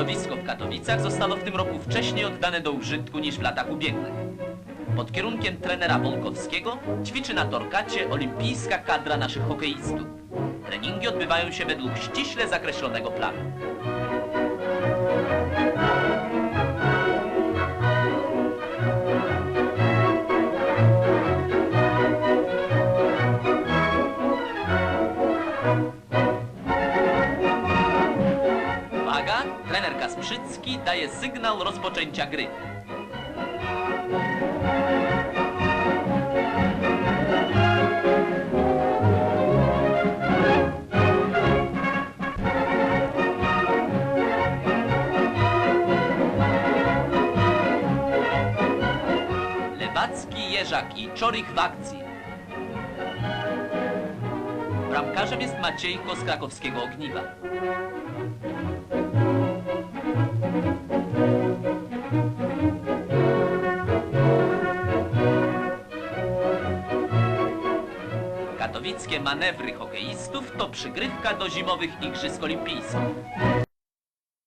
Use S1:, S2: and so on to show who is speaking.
S1: Lodowisko w Katowicach zostało w tym roku wcześniej oddane do użytku niż w latach ubiegłych. Pod kierunkiem trenera Wolkowskiego ćwiczy na Torkacie olimpijska kadra naszych hokeistów. Treningi odbywają się według ściśle zakreślonego planu. Uwaga, trener Kasprzycki daje sygnał rozpoczęcia gry. Lewacki, Jerzak i Czorych w akcji. Bramkarzem jest Maciejko z krakowskiego Ogniwa. Katowickie manewry hokeistów to przygrywka do zimowych Igrzysk Olimpijskich.